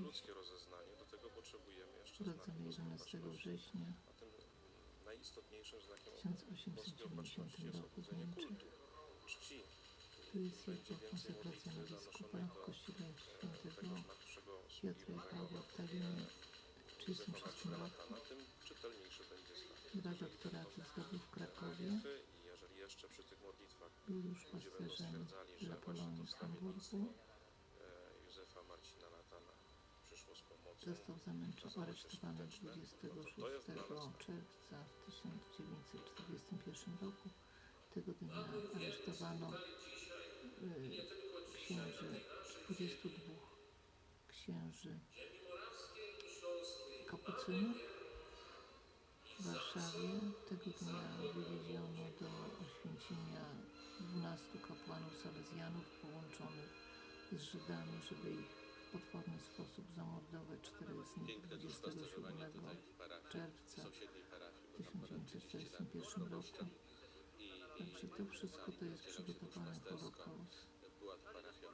ludzkie rozeznanie, do tego potrzebujemy jeszcze urodzony znaku 11 gospodarczności. września A tym najistotniejszym znakiem w polskiej 1890 opatrzności jest roku w obudzenie Niemczech. kultu, czci. Tu jest jego konsekracja na modlitwy biskupa zanoszonej w kościele e, świętego Piotra i Pawła w Tallinie w Józefa 36 Marcina roku. Dwa doktoraty zdobył w Krakowie. Modlitwy I jeżeli jeszcze przy tych modlitwach Był już pasterzem dla Polonii w Hamburgu. Został okazało się aresztowany skuteczne, 26 no to jest dla nas czerwca w 1941 roku. Tego dnia aresztowano y, księży, 22 księży. Kapucynów w Warszawie. Tego dnia wywieziono do Oświęcimia 12 kapłanów salezjanów połączonych z Żydami, żeby ich 30 lat 1941 było roku. Także to wszystko to jest duszpasterstwo. Holokaust.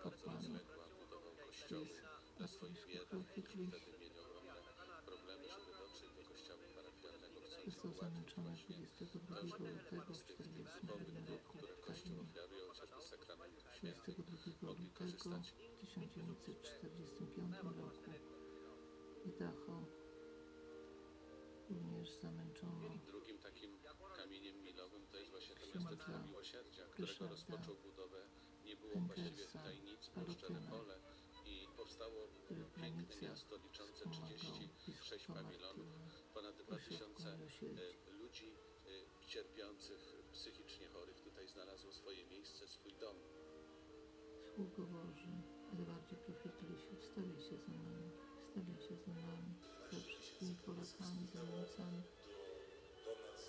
Kościoły jest centrum Został zamęczony właśnie 22 to, żeby lutego w z tych, tych 1941 typowych roku w świętych, 22 mogli lutego korzystać. w 1945 roku Dachau również zamęczono. Drugim takim kamieniem milowym to jest właśnie to Księdza miasteczko Miłosierdzia, którego Ryszarda rozpoczął budowę. Nie było właściwie tutaj nic, było szczere Palutyna, pole i powstało piękne miasto liczące wspomagał 36 biskupa pawilonów, Martyna, ponad ośrodku 2000 miłosierdzia. e, ludzi e, cierpiących, psychicznie chorych. Tutaj znalazło swoje miejsce, swój dom. Sługo Boży, Edwardzie Profitlisie, wstawiaj się za nami,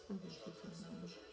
za wszystkimi